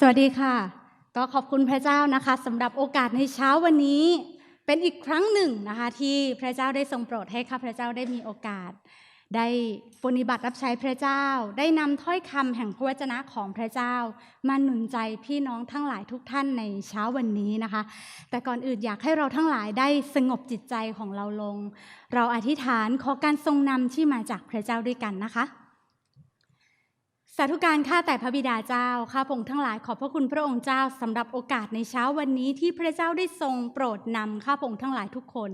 สวัสดีค่ะ ก็ขอบคุณพระเจ้านะคะสำหรับโอกาสในเช้าวันนี้ เป็นอีกครั้งหนึ่งนะคะ ที่พระเจ้าได้ทรงโปรดให้ข้าพระเจ้าได้มีโอกาส ได้ปฏิบัติรับใช้พระเจ้า ได้นำถ้อยคำแห่งพระวจนะของพระเจ้า มาหนุนใจพี่น้องทั้งหลายทุกท่านในเช้าวันนี้นะคะ แต่ก่อนอื่นอยากให้เราทั้งหลายได้สงบจิตใจของเราลง เราอธิษฐานขอการทรงนำที่มาจากพระเจ้าด้วยกันนะคะ สาธุการข้าแต่พระบิดาเจ้า ข้าพงษ์ทั้งหลายขอบพระคุณพระองค์เจ้าสำหรับโอกาสในเช้าวันนี้ที่พระเจ้าได้ทรงโปรดนำข้าพงษ์ทั้งหลายทุกคน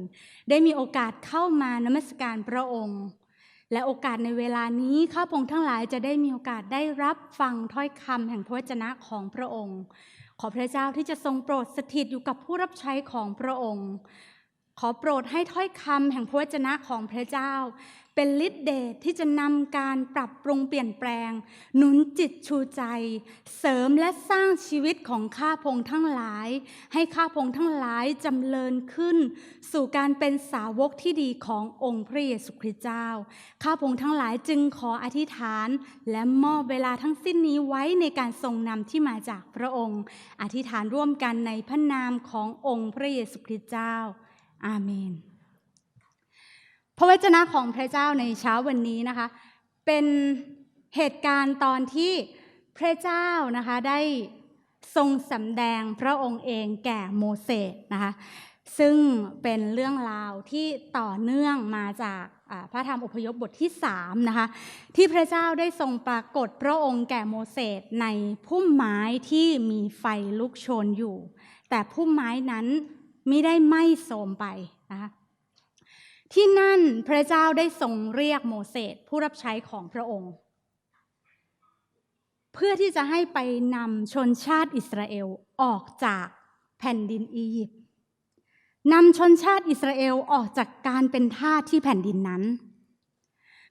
ได้มีโอกาสเข้ามานมัสการพระองค์ และโอกาสในเวลานี้ข้าพงษ์ทั้งหลายจะได้มีโอกาสได้รับฟังถ้อยคำแห่งพระวจนะของพระองค์ ขอพระเจ้าที่จะทรงโปรดสถิตอยู่กับผู้รับใช้ของพระองค์ ขอโปรดให้ถ้อยคำแห่งพระวจนะของพระเจ้า เป็นฤทธิเดชที่จะนำการปรับปรุงเปลี่ยนแปลง หนุนจิตชูใจ เสริมและสร้างชีวิตของข้าพงษ์ทั้งหลาย ให้ข้าพงษ์ทั้งหลายจำเริญขึ้น สู่การเป็นสาวกที่ดีขององค์พระเยซูคริสต์เจ้า ข้าพงษ์ทั้งหลายจึงขออธิษฐาน และมอบเวลาทั้งสิ้นนี้ไว้ในการทรงนำที่มาจากพระองค์ อธิษฐานร่วมกันในพระนามขององค์พระเยซูคริสต์เจ้า อาเมน พระวจนะของพระเจ้าในเช้าวันนี้นะคะ เป็นเหตุการณ์ตอนที่พระเจ้านะคะได้ทรงสำแดงพระองค์เองแก่โมเสสนะคะ ซึ่งเป็นเรื่องราวที่ต่อเนื่องมาจากพระธรรมอพยพบทที่3นะคะที่พระเจ้าได้ทรงปรากฏพระองค์แก่โมเสสในพุ่มไม้ที่มีไฟลุกโชนอยู่ แต่พุ่มไม้นั้น ไม่ได้ไหม้โทมไปนะคะที่นั่นพระเจ้าได้ทรงเรียกโมเสสผู้รับใช้ของพระองค์ เพื่อที่จะให้ไปนำชนชาติอิสราเอลออกจากแผ่นดินอียิปต์นำชนชาติอิสราเอลออกจากการเป็นทาสที่แผ่นดินนั้น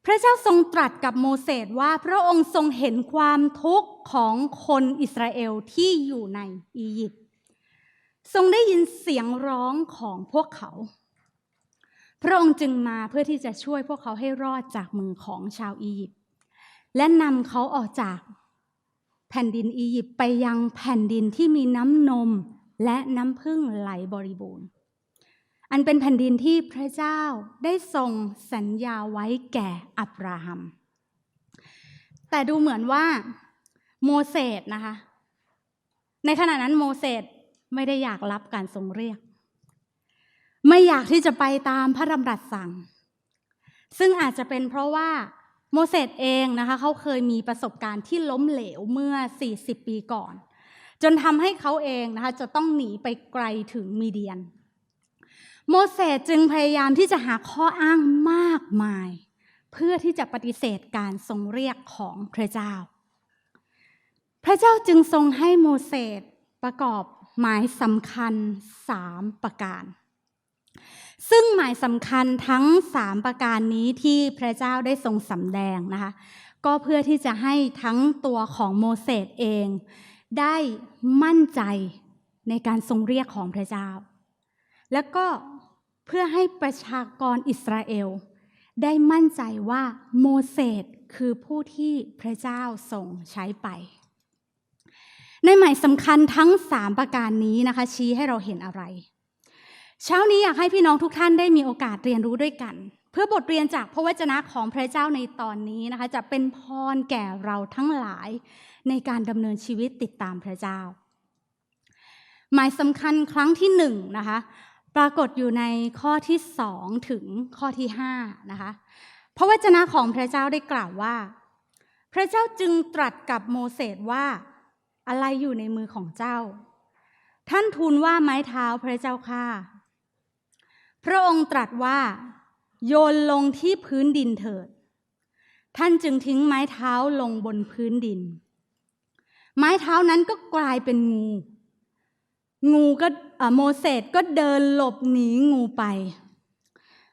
พระเจ้าทรงตรัสกับโมเสสว่าพระองค์ทรงเห็นความทุกข์ของคนอิสราเอลที่อยู่ในอียิปต์ ทรงได้ยินเสียงร้องของพวกเขา พระองค์จึงมาเพื่อที่จะช่วยพวกเขาให้รอดจากมือของชาวอียิปต์และนำเขาออกจากแผ่นดินอียิปต์ไปยังแผ่นดินที่มีน้ำนมและน้ำพึ่งไหลบริบูรณ์ อันเป็นแผ่นดินที่พระเจ้าได้ทรงสัญญาไว้แก่อับราฮัม แต่ดูเหมือนว่าโมเสสนะคะ ในขณะนั้นโมเสส ไม่ได้อยากรับการทรงเรียก ไม่อยากที่จะไปตามพระดำรัสสั่ง ซึ่งอาจจะเป็นเพราะว่าโมเสสเองนะคะเขาเคยมีประสบการณ์ที่ล้มเหลวเมื่อ 40 ปีก่อน จนทำให้เขาเองนะคะจะต้องหนีไปไกลถึงมีเดียน โมเสสจึงพยายามที่จะหาข้ออ้างมากมาย เพื่อที่จะปฏิเสธการทรงเรียกของพระเจ้า พระเจ้าจึงทรงให้โมเสสประกอบ หมายสำคัญสามประการ ซึ่งหมายสำคัญทั้งสามประการนี้ที่พระเจ้าได้ทรงสำแดงนะคะก็เพื่อที่จะให้ทั้งตัวของโมเสสเอง ได้มั่นใจในการทรงเรียกของพระเจ้า แล้วก็เพื่อให้ประชากรอิสราเอล ได้มั่นใจว่าโมเสสคือผู้ที่พระเจ้าทรงใช้ไป ในหมายสำคัญทั้งสามประการนี้นะคะ ชี้ให้เราเห็นอะไร เช้านี้อยากให้พี่น้องทุกท่านได้มีโอกาสเรียนรู้ด้วยกัน เพื่อบทเรียนจากพระวจนะของพระเจ้าในตอนนี้นะคะ จะเป็นพรแก่เราทั้งหลายในการดำเนินชีวิตติดตามพระเจ้า หมายสำคัญครั้งที่หนึ่งนะคะปรากฏอยู่ในข้อที่สองถึงข้อที่ห้านะคะพระวจนะของพระเจ้าได้กล่าวว่า พระเจ้าจึงตรัสกับโมเสสว่า อะไรอยู่ในมือของเจ้า ท่านทูลว่าไม้เท้าพระเจ้าข้าพระองค์ตรัสว่า โยนลงที่พื้นดินเถิด ท่านจึงทิ้งไม้เท้าลงบนพื้นดิน ไม้เท้านั้นก็กลายเป็นงู งูก็โมเสสก็เดินหลบหนีงูไป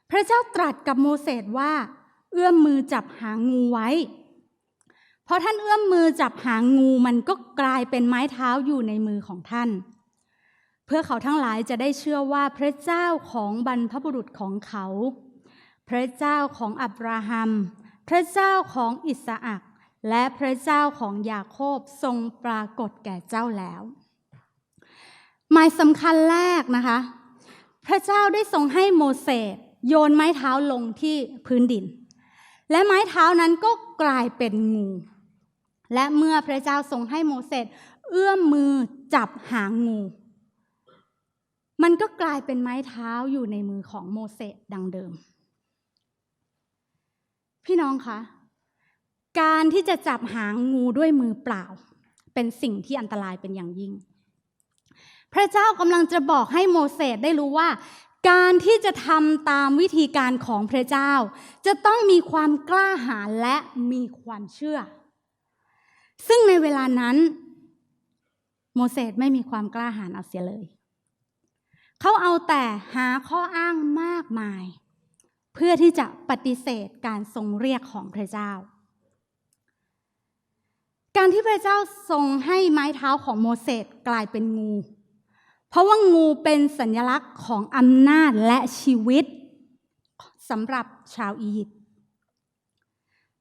พระเจ้าตรัสกับโมเสสว่า เอื้อมมือจับหางงูไว้ พอท่านเอื้อมมือจับหางงูมันก็กลายเป็นไม้เท้าอยู่ในมือของท่าน เพื่อเขาทั้งหลายจะได้เชื่อว่าพระเจ้าของบรรพบุรุษของเขา พระเจ้าของอับราฮัม พระเจ้าของอิสอักและพระเจ้าของยาโคบทรงปรากฏแก่เจ้าแล้ว หมายสำคัญแรกนะคะ พระเจ้าได้ทรงให้โมเสสโยนไม้เท้าลงที่พื้นดิน และไม้เท้านั้นก็กลายเป็นงู และเมื่อพระเจ้าทรงให้โมเสสเอื้อมมือจับหางงู มันก็กลายเป็นไม้เท้าอยู่ในมือของโมเสสดังเดิม พี่น้องคะ การที่จะจับหางงูด้วยมือเปล่า เป็นสิ่งที่อันตรายเป็นอย่างยิ่ง พระเจ้ากำลังจะบอกให้โมเสสได้รู้ว่า การที่จะทำตามวิธีการของพระเจ้า จะต้องมีความกล้าหาญและมีความเชื่อ ซึ่งในเวลานั้น โมเสสไม่มีความกล้าหาญเอาเสียเลย เขาเอาแต่หาข้ออ้างมากมาย เพื่อที่จะปฏิเสธการทรงเรียกของพระเจ้า การที่พระเจ้าทรงให้ไม้เท้าของโมเสสกลายเป็นงู เพราะว่างูเป็นสัญลักษณ์ของอำนาจและชีวิตสำหรับชาวอียิปต์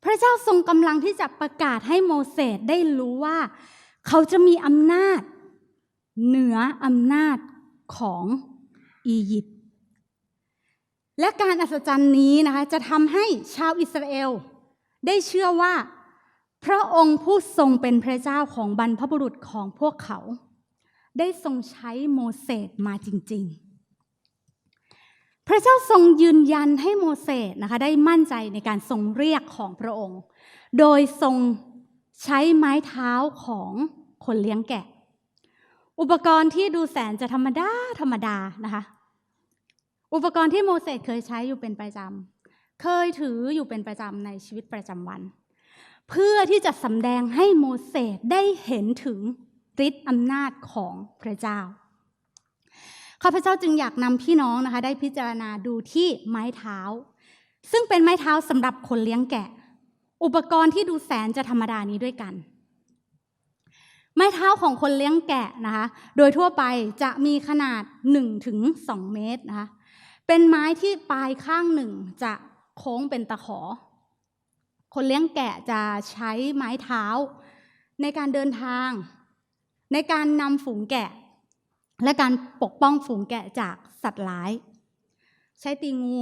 พระเจ้าทรงกำลังที่จะประกาศให้โมเสสได้รู้ว่า เขาจะมีอำนาจ เหนืออำนาจของอียิปต์และการอัศจรรย์นี้นะคะจะทำให้ชาวอิสราเอล ได้เชื่อว่า พระองค์ผู้ทรงเป็นพระเจ้าของบรรพบุรุษของพวกเขา ได้ทรงใช้โมเสสมาจริง ๆ พระเจ้าทรงยืนยันให้โมเสสนะคะได้มั่นใจในการทรงเรียกของพระองค์ โดยทรงใช้ไม้เท้าของคนเลี้ยงแกะ อุปกรณ์ที่ดูแสนจะธรรมดาธรรมดานะคะ อุปกรณ์ที่โมเสสเคยใช้อยู่เป็นประจำเคยถืออยู่เป็นประจำในชีวิตประจำวัน เพื่อที่จะสำแดงให้โมเสสได้เห็นถึงฤทธิ์อำนาจของพระเจ้า ข้าพเจ้าจึงอยากนำพี่น้องนะคะ ได้พิจารณาดูที่ไม้เท้า ซึ่งเป็นไม้เท้าสำหรับคนเลี้ยงแกะ อุปกรณ์ที่ดูแสนจะธรรมดานี้ด้วยกัน ไม้เท้าของคนเลี้ยงแกะนะคะ โดยทั่วไปจะมีขนาด 1-2 เมตรนะคะ เป็นไม้ที่ปลายข้างหนึ่งจะโค้งเป็นตะขอ คนเลี้ยงแกะจะใช้ไม้เท้า ในการเดินทาง ในการนำฝูงแกะ และการปกป้องฝูงแกะจากสัตว์ร้าย ใช้ตีงู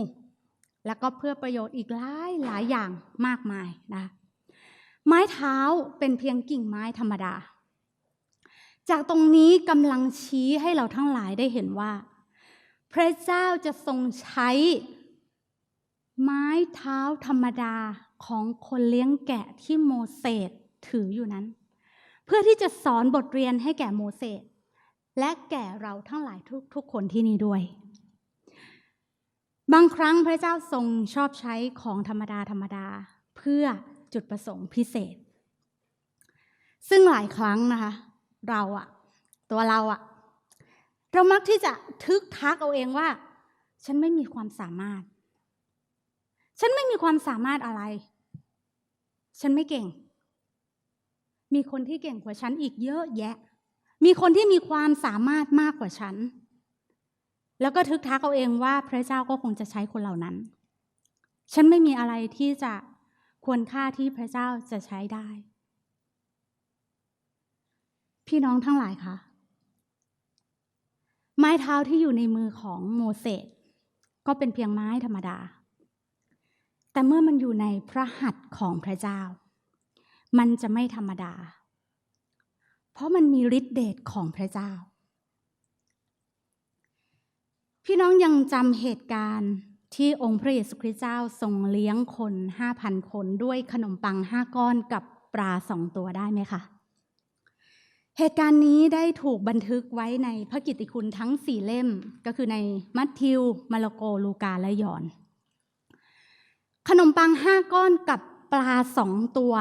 แล้วก็เพื่อประโยชน์อีกหลายหลายอย่างมากมายนะไม้เท้าเป็นเพียงกิ่งไม้ธรรมดา จากตรงนี้กำลังชี้ให้เราทั้งหลายได้เห็นว่า พระเจ้าจะทรงใช้ ไม้เท้าธรรมดาของคนเลี้ยงแกะที่โมเสสถืออยู่นั้น เพื่อที่จะสอนบทเรียนให้แก่โมเสส และแก่เราทั้งหลายทุกทุกคนที่นี่ด้วย บางครั้งพระเจ้าทรงชอบใช้ของธรรมดาธรรมดา เพื่อจุดประสงค์พิเศษ ซึ่งหลายครั้งนะคะ เราอะตัวเราอะเรามักที่จะทึกทักเอาเองว่า ฉันไม่มีความสามารถ ฉันไม่มีความสามารถอะไร ฉันไม่เก่ง มีคนที่เก่งกว่าฉันอีกเยอะแยะ มีคนที่มีความสามารถมากกว่าฉัน แล้วก็ทึกทักเอาเองว่าพระเจ้าก็คงจะใช้คนเหล่านั้น ฉันไม่มีอะไรที่จะควรค่าที่พระเจ้าจะใช้ได้ พี่น้องทั้งหลายคะไม้เท้าที่อยู่ในมือของโมเสสก็เป็นเพียงไม้ธรรมดา แต่เมื่อมันอยู่ในพระหัตถ์ของพระเจ้า มันจะไม่ธรรมดา เพราะมันมีฤทธิเดชของพระเจ้า พี่น้องยังจำเหตุการณ์ที่องค์พระเยซูคริสต์เจ้าทรงเลี้ยงคนห้าพันคนด้วยขนมปังห้าก้อนกับปลาสองตัวได้ไหมคะเหตุการณ์นี้ได้ถูกบันทึกไว้ในพระกิตติคุณทั้งสี่เล่ม ก็คือในมัทธิว มาระโก ลูกา และยอห์นขนมปังห้าก้อนกับปลาสองตัว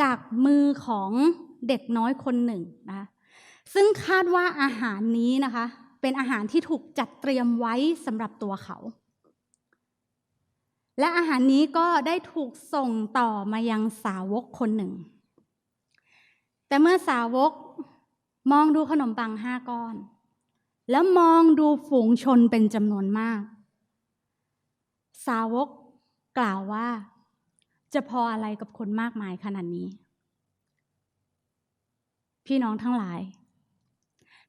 จากมือของ เด็กน้อยคนหนึ่งนะคะซึ่งคาดว่าอาหารนี้นะคะ เป็นอาหารที่ถูกจัดเตรียมไว้สำหรับตัวเขา และอาหารนี้ก็ได้ถูกส่งต่อมายังสาวกคนหนึ่ง แต่เมื่อสาวกมองดูขนมปังห้าก้อน แล้วมองดูฝูงชนเป็นจำนวนมาก สาวกกล่าวว่า จะพออะไรกับคนมากมายขนาดนี้ พี่น้องทั้งหลาย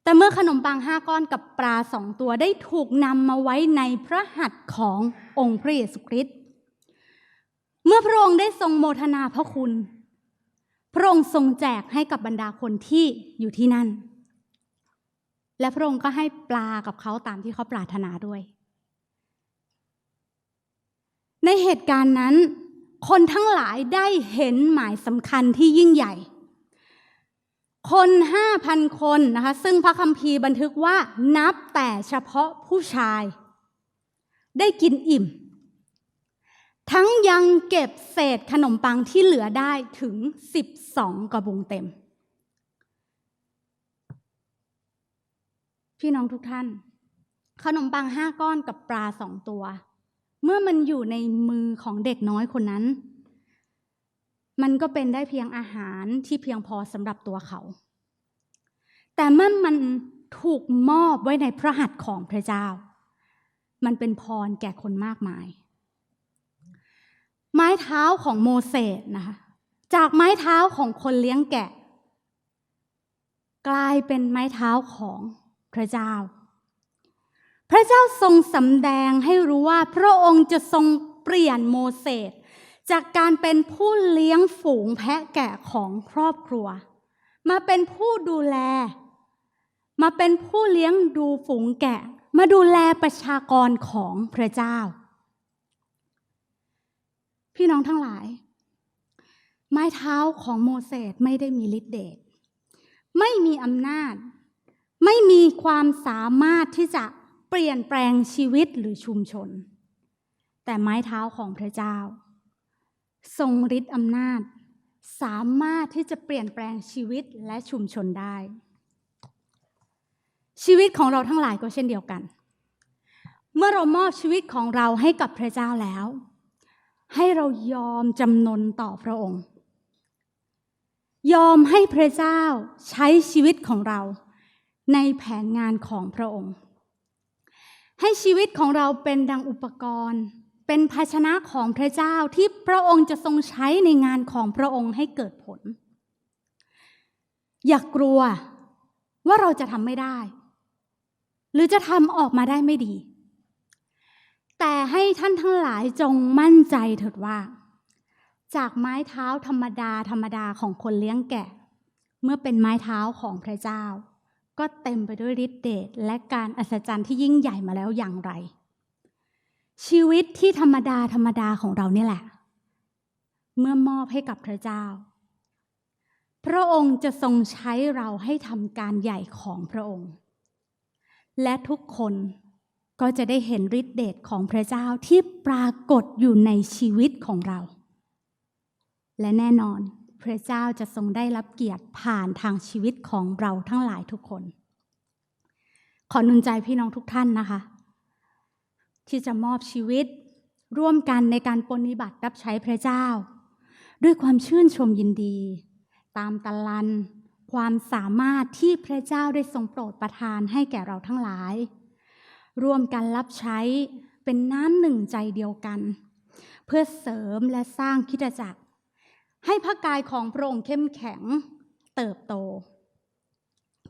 แต่เมื่อขนมปังห้าก้อนกับปลาสองตัวได้ถูกนำมาไว้ในพระหัตถ์ขององค์พระเยซูคริสต์เมื่อพระองค์ได้ทรงโมทนาพระคุณ พระองค์ทรงแจกให้กับบรรดาคนที่อยู่ที่นั่น และพระองค์ก็ให้ปลากับเขาตามที่เขาปรารถนาด้วย ในเหตุการณ์นั้น คนทั้งหลายได้เห็นหมายสำคัญที่ยิ่งใหญ่ คนห้าพันคนนะคะ ซึ่งพระคัมภีร์บันทึกว่านับแต่เฉพาะผู้ชาย ได้กินอิ่ม ทั้งยังเก็บเศษขนมปังที่เหลือได้ถึง12กระบุงเต็ม พี่น้องทุกท่าน ขนมปังห้าก้อนกับปลาสองตัว เมื่อมันอยู่ในมือของเด็กน้อยคนนั้น มันก็เป็นได้เพียงอาหารที่เพียงพอสำหรับตัวเขา แต่เมื่อมันถูกมอบไว้ในพระหัตถ์ของพระเจ้า มันเป็นพรแก่คนมากมาย ไม้เท้าของโมเสสนะคะจากไม้เท้าของคนเลี้ยงแกะ กลายเป็นไม้เท้าของพระเจ้า พระเจ้าทรงสำแดงให้รู้ว่าพระองค์จะทรงเปลี่ยนโมเสส จากการเป็นผู้เลี้ยงฝูงแพะแกะของครอบครัว มาเป็นผู้ดูแล มาเป็นผู้เลี้ยงดูฝูงแกะ มาดูแลประชากรของพระเจ้า พี่น้องทั้งหลาย ไม้เท้าของโมเสสไม่ได้มีฤทธิ์เดชไม่มีอำนาจ ไม่มีความสามารถที่จะเปลี่ยนแปลงชีวิตหรือชุมชน แต่ไม้เท้าของพระเจ้า ทรงฤทธิ์อำนาจ สามารถที่จะเปลี่ยนแปลงชีวิตและชุมชนได้ ชีวิตของเราทั้งหลายก็เช่นเดียวกัน เมื่อเรามอบชีวิตของเราให้กับพระเจ้าแล้ว ให้เรายอมจำนนต่อพระองค์ ยอมให้พระเจ้าใช้ชีวิตของเราในแผนงานของพระองค์ ให้ชีวิตของเราเป็นดังอุปกรณ์ เป็นภาชนะของพระเจ้าที่พระองค์จะทรงใช้ในงานของพระองค์ให้เกิดผล อย่ากกลัวว่าเราจะทำไม่ได้ หรือจะทำออกมาได้ไม่ดี แต่ให้ท่านทั้งหลายจงมั่นใจเถิดว่า จากไม้เท้าธรรมดาธรรมดาของคนเลี้ยงแกะ เมื่อเป็นไม้เท้าของพระเจ้า ก็เต็มไปด้วยฤทธิ์เดชและการอัศจรรย์ที่ยิ่งใหญ่มาแล้วอย่างไร ชีวิตที่ธรรมดาธรรมดาของเราเนี่ยแหละ เมื่อมอบให้กับพระเจ้า พระองค์จะทรงใช้เราให้ทำการใหญ่ของพระองค์ และทุกคนก็จะได้เห็นฤทธิเดชของพระเจ้าที่ปรากฏอยู่ในชีวิตของเรา และแน่นอนพระเจ้าจะทรงได้รับเกียรติผ่านทางชีวิตของเราทั้งหลายทุกคน ขอนุนใจพี่น้องทุกท่านนะคะ ที่จะมอบชีวิต ร่วมกันในการปฏิบัติรับใช้พระเจ้า ด้วยความชื่นชมยินดี ตามตะลัน ความสามารถที่พระเจ้าได้ทรงโปรดประทานให้แก่เราทั้งหลาย ร่วมกันรับใช้เป็นน้ำหนึ่งใจเดียวกัน เพื่อเสริมและสร้างคิดจักร ให้พระกายของพระองค์เข้มแข็งเติบโต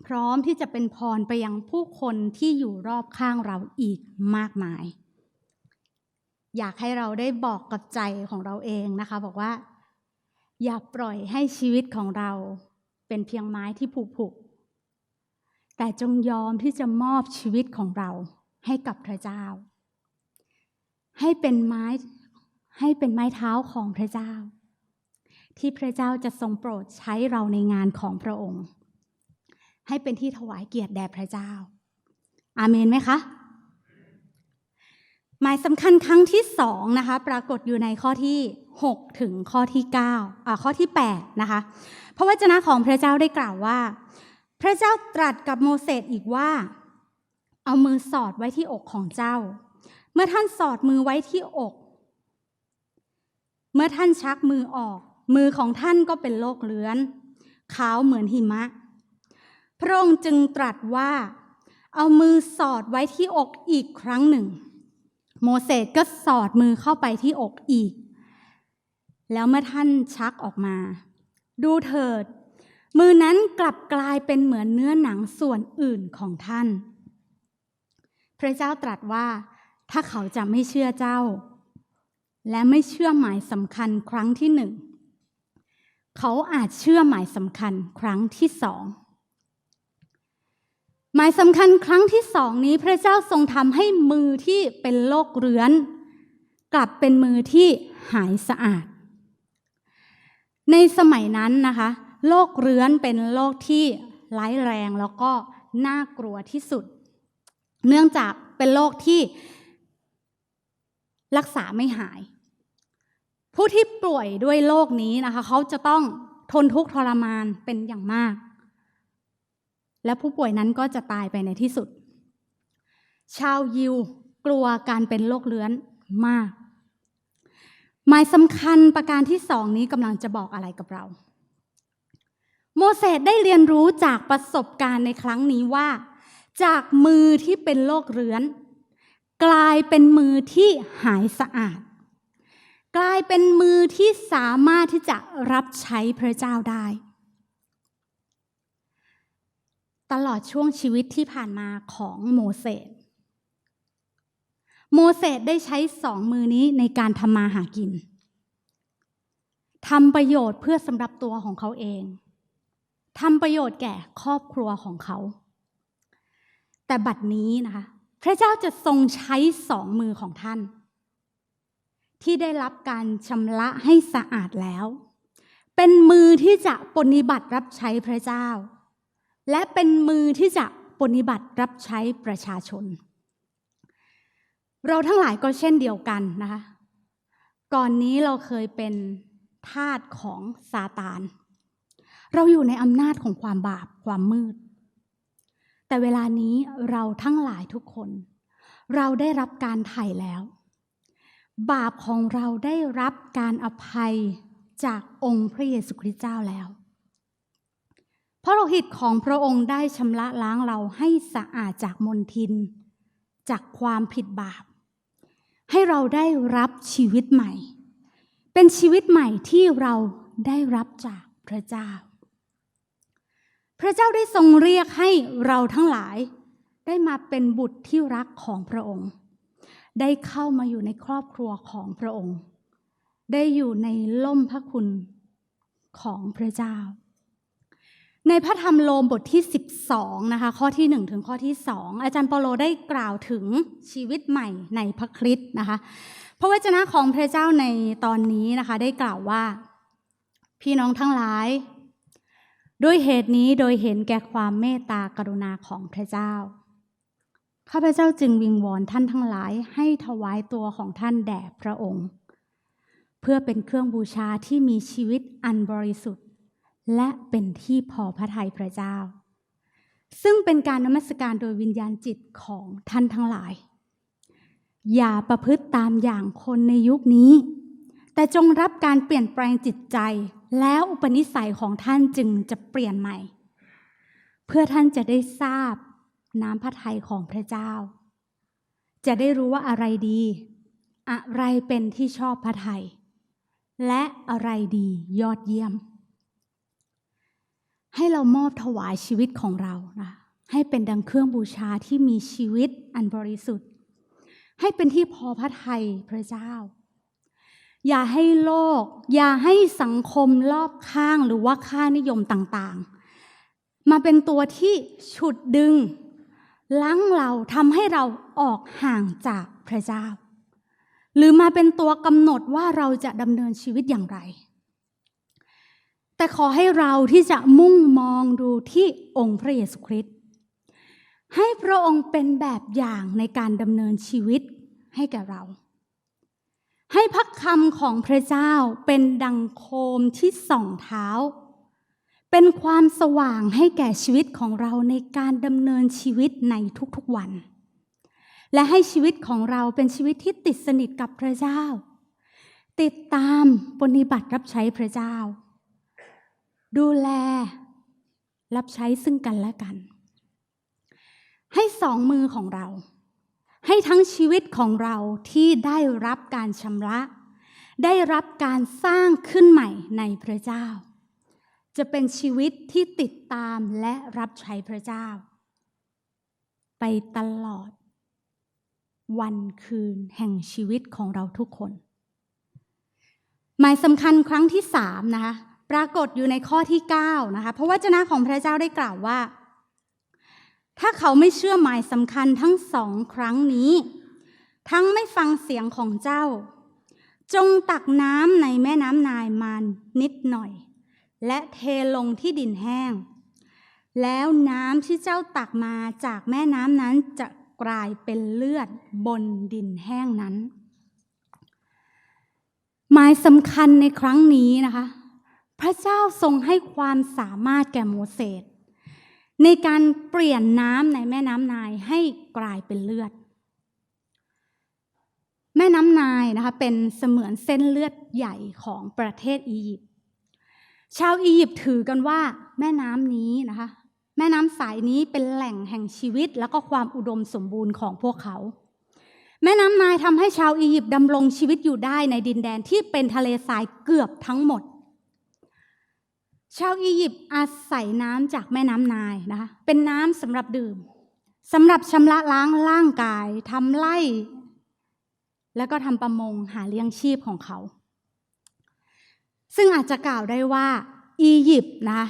พร้อมที่จะเป็นพรไปยังผู้คนที่อยู่รอบข้างเราอีกมากมาย อยากให้เราได้บอกกับใจของเราเองนะคะ บอกว่า อย่าปล่อยให้ชีวิตของเราเป็นเพียงไม้ที่ผุผุแต่จงยอมที่จะมอบชีวิตของเราให้กับพระเจ้า ให้เป็นไม้ให้เป็นไม้เท้าของพระเจ้า ที่พระเจ้าจะทรงโปรดใช้เราในงานของพระองค์ ให้เป็นที่ถวายเกียรติแด่พระเจ้า อาเมนไหมคะ หมายสำคัญครั้งที่สองนะคะปรากฏอยู่ในข้อที่ 6 ถึงข้อที่9อ่าข้อที่8นะคะพระวจนะของพระเจ้าได้กล่าวว่า พระเจ้าตรัสกับโมเสสอีกว่า เอามือสอดไว้ที่อกของเจ้า เมื่อท่านสอดมือไว้ที่อก เมื่อท่านชักมือออก มือของท่านก็เป็นโลกเลื้อนขาวเหมือนหิมะ พระองค์จึงตรัสว่า เอามือสอดไว้ที่อกอีกครั้งหนึ่ง โมเสสก็สอดมือเข้าไปที่อกอีก แล้วเมื่อท่านชักออกมา ดูเถิด มือนั้นกลับกลายเป็นเหมือนเนื้อหนังส่วนอื่นของท่าน พระเจ้าตรัสว่าถ้าเขาจะไม่เชื่อเจ้า และไม่เชื่อหมายสำคัญครั้งที่หนึ่ง เขาอาจเชื่อหมายสำคัญครั้งที่สอง หมายสำคัญครั้งที่สองนี้พระเจ้าทรงทำให้มือที่เป็นโรคเรื้อน กลับเป็นมือที่หายสะอาด ในสมัยนั้นนะคะโรคเรื้อนเป็นโรคที่ร้ายแรงแล้วก็น่ากลัวที่สุด เนื่องจากเป็นโรคที่รักษาไม่หาย ผู้ที่ป่วยด้วยโรคนี้นะคะ เขาจะต้องทนทุกข์ทรมานเป็นอย่างมาก และผู้ป่วยนั้นก็จะตายไปในที่สุด ชาวยิวกลัวการเป็นโรคเรื้อนมาก หมายสำคัญประการที่สองนี้กำลังจะบอกอะไรกับเรา โมเสสได้เรียนรู้จากประสบการณ์ในครั้งนี้ว่า จากมือที่เป็นโรคเรื้อน กลายเป็นมือที่หายสะอาด กลายเป็นมือที่สามารถที่จะรับใช้พระเจ้าได้ ตลอดช่วงชีวิตที่ผ่านมาของโมเสส โมเสสได้ใช้สองมือนี้ในการทำมาหากินทำประโยชน์เพื่อสำหรับตัวของเขาเองทำประโยชน์แก่ครอบครัวของเขา แต่บัดนี้นะคะ พระเจ้าจะทรงใช้สองมือของท่าน ที่ได้รับการชำระให้สะอาดแล้ว เป็นมือที่จะปฏิบัติรับใช้พระเจ้า และเป็นมือที่จะปฏิบัติรับใช้ประชาชน เราทั้งหลายก็เช่นเดียวกันนะคะก่อนนี้เราเคยเป็นทาสของซาตาน เราอยู่ในอำนาจของความบาปความมืด แต่เวลานี้เราทั้งหลายทุกคน เราได้รับการไถ่แล้ว บาปของเราได้รับการอภัยจากองค์พระเยซูคริสต์เจ้าแล้ว พระโลหิตของพระองค์ได้ชำระล้างเราให้สะอาดจากมลทิน จากความผิดบาป ให้เราได้รับชีวิตใหม่ เป็นชีวิตใหม่ที่เราได้รับจากพระเจ้า พระเจ้าได้ทรงเรียกให้เราทั้งหลาย ได้มาเป็นบุตรที่รักของพระองค์ ได้เข้ามาอยู่ในครอบครัวของพระองค์ ได้อยู่ในล่มพระคุณของพระเจ้า ในพระธรรมโลมบทที่ 12นะคะข้อที่ 1 ถึงข้อที่ 2 อาจารย์เปโลได้กล่าวถึงชีวิตใหม่ในพระคริสต์นะคะพระวจนะของพระเจ้าในตอนนี้นะคะได้กล่าวว่า พี่น้องทั้งหลาย ด้วยเหตุนี้โดยเห็นแก่ความเมตตากรุณาของพระเจ้าข้าพเจ้าจึงวิงวอนท่านทั้งหลายให้ถวายตัวของท่านแด่พระองค์ เพื่อเป็นเครื่องบูชาที่มีชีวิตอันบริสุทธิ์ และเป็นที่พอพระทัยพระเจ้า ซึ่งเป็นการนมัสการโดยวิญญาณจิตของท่านทั้งหลาย อย่าประพฤติตามอย่างคนในยุคนี้ แต่จงรับการเปลี่ยนแปลงจิตใจ แล้วอุปนิสัยของท่านจึงจะเปลี่ยนใหม่ เพื่อท่านจะได้ทราบน้ำพระทัยของพระเจ้า จะได้รู้ว่าอะไรดี อะไรเป็นที่ชอบพระทัยและอะไรดียอดเยี่ยม ให้เรามอบถวายชีวิตของเรานะให้เป็นดังเครื่องบูชาที่มีชีวิตอันบริสุทธิ์ ให้เป็นที่พอพระทัยพระเจ้า อย่าให้โลก อย่าให้สังคมรอบข้างหรือว่าค่านิยมต่างๆ มาเป็นตัวที่ฉุดดึงลั้งเราทำให้เราออกห่างจากพระเจ้า หรือมาเป็นตัวกำหนดว่าเราจะดำเนินชีวิตอย่างไร แต่ขอให้เราที่จะมุ่งมองดูที่องค์พระเยซูคริสต์ให้พระองค์เป็นแบบอย่างในการดำเนินชีวิตให้แก่เรา ให้พระคำของพระเจ้าเป็นดังโคมที่ส่องเท้า เป็นความสว่างให้แก่ชีวิตของเราในการดำเนินชีวิตในทุกๆวัน และให้ชีวิตของเราเป็นชีวิตที่ติดสนิทกับพระเจ้า ติดตามปฏิบัติรับใช้พระเจ้า ดูแล รับใช้ซึ่งกันและกัน ให้สองมือของเรา ให้ทั้งชีวิตของเราที่ได้รับการชำระ ได้รับการสร้างขึ้นใหม่ในพระเจ้า จะเป็นชีวิตที่ติดตามและรับใช้พระเจ้า ไปตลอด วันคืนแห่งชีวิตของเราทุกคน หมายสำคัญครั้งที่สามนะคะ ปรากฏอยู่ในข้อที่9นะคะเพราะว่าจนะของพระเจ้าได้กล่าวว่า ถ้าเขาไม่เชื่อหมายสำคัญทั้งสองครั้งนี้ ทั้งไม่ฟังเสียงของเจ้า จงตักน้ำในแม่น้ำนายมานิดหน่อย และเทลงที่ดินแห้ง แล้วน้ำที่เจ้าตักมาจากแม่น้ำนั้นจะกลายเป็นเลือดบนดินแห้งนั้น หมายสำคัญในครั้งนี้นะคะ พระเจ้าทรงให้ความสามารถแก่โมเสสในการเปลี่ยนน้ำในแม่น้ำนายให้กลายเป็นเลือด แม่น้ำนายนะคะเป็นเสมือนเส้นเลือดใหญ่ของประเทศอียิปต์ชาวอียิปต์ถือกันว่าแม่น้ำนี้นะคะแม่น้ำสายนี้เป็นแหล่งแห่งชีวิตแล้วก็ความอุดมสมบูรณ์ของพวกเขา แม่น้ำนายทำให้ชาวอียิปต์ดำรงชีวิตอยู่ได้ในดินแดนที่เป็นทะเลทรายเกือบทั้งหมด ชาวอียิปต์อาศัยน้ำจากแม่น้ำนายนะคะ เป็นน้ำสำหรับดื่มสำหรับชำระล้างร่างกายทำไร่ แล้วก็ทำประมงหาเลี้ยงชีพของเขา ซึ่งอาจจะกล่าวได้ว่าอียิปต์นะ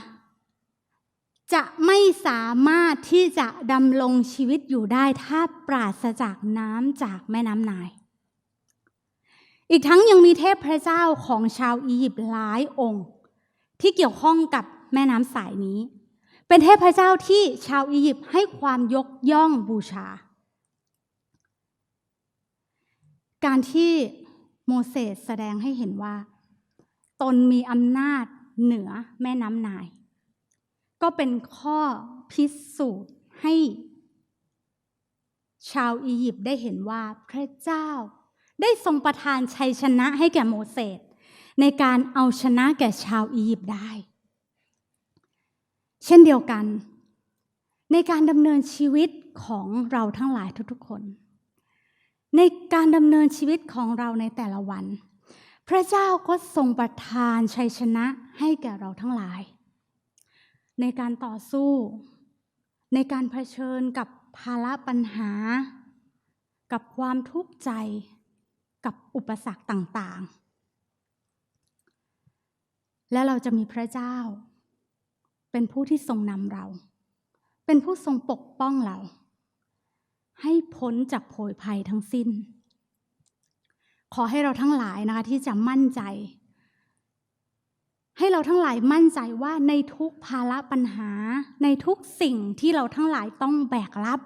จะไม่สามารถที่จะดำรงชีวิตอยู่ได้ถ้าปราศจากน้ำจากแม่น้ำนาย อีกทั้งยังมีเทพพระเจ้าของชาวอียิปต์หลายองค์ ที่เกี่ยวข้องกับแม่น้ำสายนี้ เป็นเทพเจ้าที่ชาวอียิปต์ให้ความยกย่องบูชา การที่โมเสสแสดงให้เห็นว่า ตนมีอำนาจเหนือแม่น้ำนาย ก็เป็นข้อพิสูจน์ให้ ชาวอียิปต์ได้เห็นว่าพระเจ้าได้ทรงประทานชัยชนะให้แก่โมเสส ในการเอาชนะแก่ชาวอียิปต์ได้ เช่นเดียวกัน ในการดำเนินชีวิตของเราทั้งหลายทุกๆคน ในการดำเนินชีวิตของเราในแต่ละวัน พระเจ้าก็ทรงประทานชัยชนะให้แก่เราทั้งหลาย ในการต่อสู้ ในการเผชิญกับภาระปัญหา กับความทุกข์ใจ กับอุปสรรคต่างๆ และเราจะมีพระเจ้า เป็นผู้ที่ทรงนำเรา เป็นผู้ทรงปกป้องเรา ให้พ้นจากโผยภัยทั้งสิ้น ขอให้เราทั้งหลายนะคะที่จะมั่นใจ ให้เราทั้งหลายมั่นใจว่าในทุกภาระปัญหา ในทุกสิ่งที่เราทั้งหลายต้องแบกรับ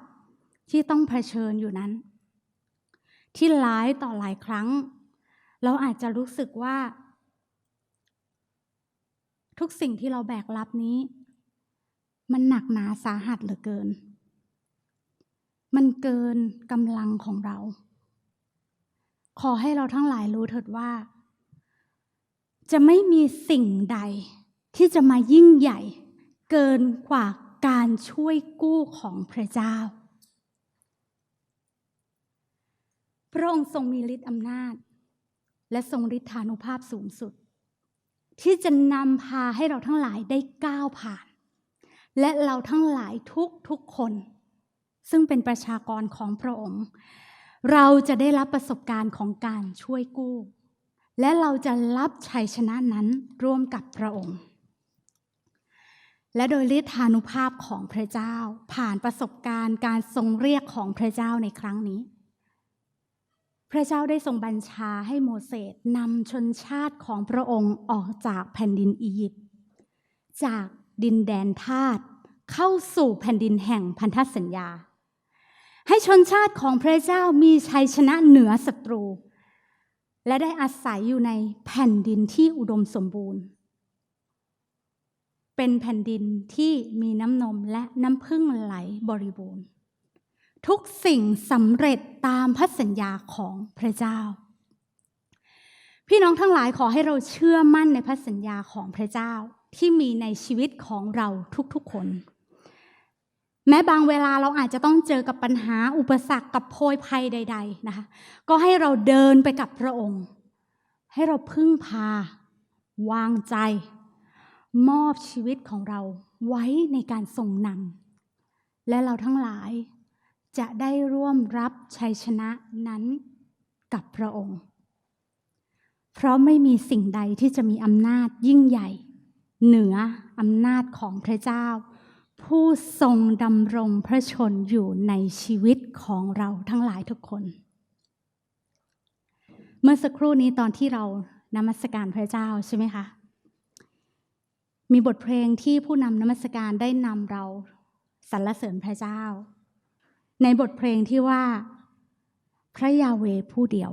ที่ต้องเผชิญอยู่นั้น ที่หลายต่อหลายครั้ง เราอาจจะรู้สึกว่า ทุกสิ่งที่เราแบกรับนี้ มันหนักหนาสาหัสเหลือเกิน มันเกินกำลังของเรา ขอให้เราทั้งหลายรู้เถิดว่า จะไม่มีสิ่งใดที่จะมายิ่งใหญ่ เกินกว่าการช่วยกู้ของพระเจ้า พระองค์ทรงมีฤทธิ์อำนาจ และทรงฤทธานุภาพสูงสุด ที่จะนำพาให้เราทั้งหลายได้ก้าวผ่าน และเราทั้งหลายทุกทุกคน ซึ่งเป็นประชากรของพระองค์ เราจะได้รับประสบการณ์ของการช่วยกู้ และเราจะรับชัยชนะนั้นร่วมกับพระองค์ และโดยฤทธานุภาพของพระเจ้า ผ่านประสบการณ์การทรงเรียกของพระเจ้าในครั้งนี้ พระเจ้าได้ทรงบัญชาให้โมเสสนำชนชาติของพระองค์ออกจากแผ่นดินอียิปต์จากดินแดนทาสเข้าสู่แผ่นดินแห่งพันธสัญญา ให้ชนชาติของพระเจ้ามีชัยชนะเหนือศัตรู และได้อาศัยอยู่ในแผ่นดินที่อุดมสมบูรณ์ เป็นแผ่นดินที่มีน้ำนมและน้ำพึ่งไหลบริบูรณ์ ทุกสิ่งสำเร็จตามพระสัญญาของพระเจ้า พี่น้องทั้งหลายขอให้เราเชื่อมั่นในพระสัญญาของพระเจ้าที่มีในชีวิตของเราทุกๆคน แม้บางเวลาเราอาจจะต้องเจอกับปัญหาอุปสรรคกับโพยภัยใด ๆ นะคะ ก็ให้เราเดินไปกับพระองค์ ให้เราพึ่งพา วางใจ มอบชีวิตของเราไว้ในการทรงนำและเราทั้งหลาย จะได้ร่วมรับชัยชนะนั้นกับพระองค์ เพราะไม่มีสิ่งใดที่จะมีอำนาจยิ่งใหญ่ เหนืออำนาจของพระเจ้า ผู้ทรงดำรงพระชนอยู่ในชีวิตของเราทั้งหลายทุกคน เมื่อสักครู่นี้ตอนที่เรานมัสการพระเจ้าใช่ไหมคะมีบทเพลงที่ผู้นำนมัสการได้นำเราสรรเสริญพระเจ้า ในบทเพลงที่ว่า พระยาเวผู้เดียว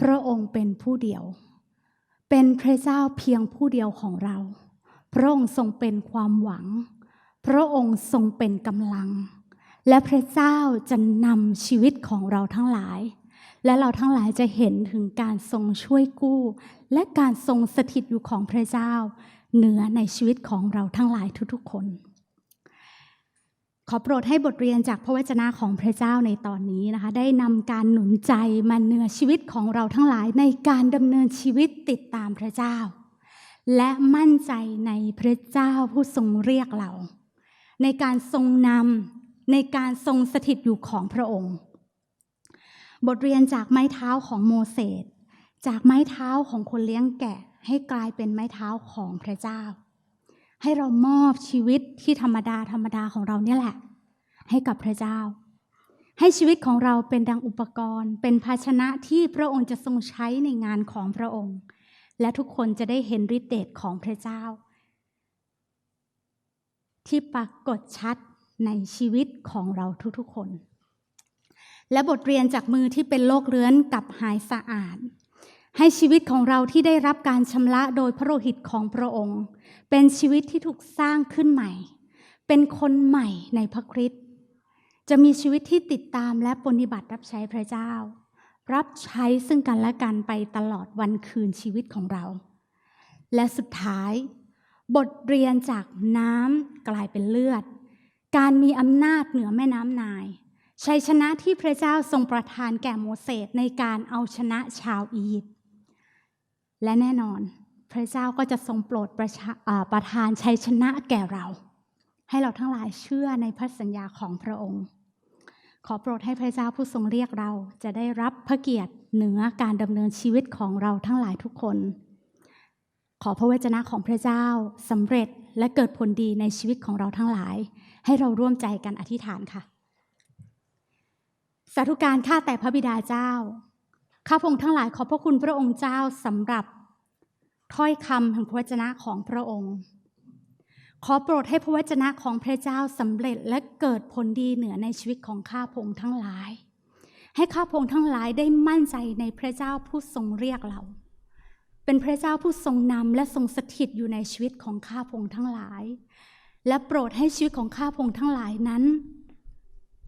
พระองค์เป็นผู้เดียว เป็นพระเจ้าเพียงผู้เดียวของเรา พระองค์ทรงเป็นความหวัง พระองค์ทรงเป็นกำลัง และพระเจ้าจะนำชีวิตของเราทั้งหลาย และเราทั้งหลายจะเห็นถึงการทรงช่วยกู้ และการทรงสถิตอยู่ของพระเจ้า เหนือในชีวิตของเราทั้งหลายทุกๆคน ขอโปรดให้บทเรียนจากพระวจนะของพระเจ้าในตอนนี้นะคะ ได้นำการหนุนใจมาเนือชีวิตของเราทั้งหลายในการดำเนินชีวิตติดตามพระเจ้า และมั่นใจในพระเจ้าผู้ทรงเรียกเรา ในการทรงนำในการทรงสถิตอยู่ของพระองค์ บทเรียนจากไม้เท้าของโมเสสจากไม้เท้าของคนเลี้ยงแกะให้กลายเป็นไม้เท้าของพระเจ้า ให้เรามอบชีวิตที่ธรรมดาธรรมดาของเราเนี่ยแหละ ให้กับพระเจ้า ให้ชีวิตของเราเป็นดังอุปกรณ์ เป็นภาชนะที่พระองค์จะทรงใช้ในงานของพระองค์ และทุกคนจะได้เห็นฤทธิเดชของพระเจ้า ที่ปรากฏชัดในชีวิตของเราทุกๆคน และบทเรียนจากมือที่เป็นโรคเรื้อนกับหายสะอาด ให้ชีวิตของเราที่ได้รับการชำระโดยพระโลหิตของพระองค์ เป็นชีวิตที่ถูกสร้างขึ้นใหม่ เป็นคนใหม่ในพระคริสต์จะมีชีวิตที่ติดตามและปฏิบัติรับใช้พระเจ้า รับใช้ซึ่งกันและกันไปตลอดวันคืนชีวิตของเรา และสุดท้าย บทเรียนจากน้ำกลายเป็นเลือด การมีอำนาจเหนือแม่น้ำนายชัยชนะที่พระเจ้าทรงประทานแก่โมเสสในการเอาชนะชาวอียิปต์ และแน่นอน พระเจ้าก็จะทรงโปรดประชาอ่าประทานชัยชนะแก่เรา ให้เราทั้งหลายเชื่อในพระสัญญาของพระองค์ ขอโปรดให้พระเจ้าผู้ทรงเรียกเราจะได้รับพระเกียรติเหนือการดำเนินชีวิตของเราทั้งหลายทุกคน ขอพระวจนะของพระเจ้าสำเร็จและเกิดผลดีในชีวิตของเราทั้งหลาย ให้เราร่วมใจกันอธิษฐานค่ะสาธุการข้าแต่พระบิดาเจ้า ข้าพงทั้งหลายขอบพระคุณพระองค์เจ้าสำหรับถ้อยคำแห่งพระวจนะของพระองค์ ขอโปรดให้พระวจนะของพระเจ้าสำเร็จและเกิดผลดีเหนือในชีวิตของข้าพงทั้งหลาย ให้ข้าพงทั้งหลายได้มั่นใจในพระเจ้าผู้ทรงเรียกเรา เป็นพระเจ้าผู้ทรงนำและทรงสถิตอยู่ในชีวิตของข้าพงทั้งหลาย และโปรดให้ชีวิตของข้าพงทั้งหลายนั้น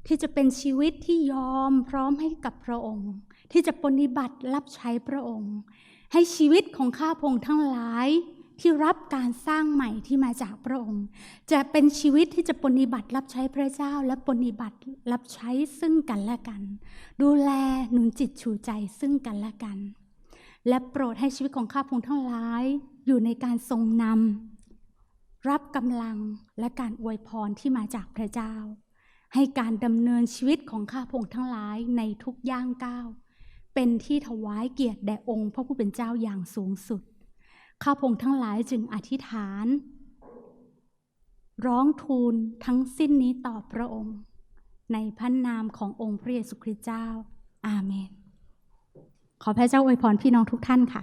ที่จะเป็นชีวิตที่ยอมพร้อมให้กับพระองค์ ที่จะปฏิบัติรับใช้พระองค์ ให้ชีวิตของข้าพงทั้งหลายที่รับการสร้างใหม่ที่มาจากพระองค์ จะเป็นชีวิตที่จะปฏิบัติรับใช้พระเจ้าและปฏิบัติรับใช้ซึ่งกันและกัน ดูแลหนุนจิตชูใจซึ่งกันและกัน และโปรดให้ชีวิตของข้าพงทั้งหลายอยู่ในการทรงนำรับกำลังและการอวยพรที่มาจากพระเจ้า ให้การดำเนินชีวิตของข้าพงทั้งหลายในทุกย่างก้าว เป็นที่ถวายเกียรติแด่องค์พระผู้เป็นเจ้าอย่างสูงสุด ข้าพงทั้งหลายจึงอธิษฐาน ร้องทูลทั้งสิ้นนี้ต่อพระองค์ ในพระนามขององค์พระเยซูคริสต์เจ้า อาเมน ขอพระเจ้าอวยพรพี่น้องทุกท่านค่ะ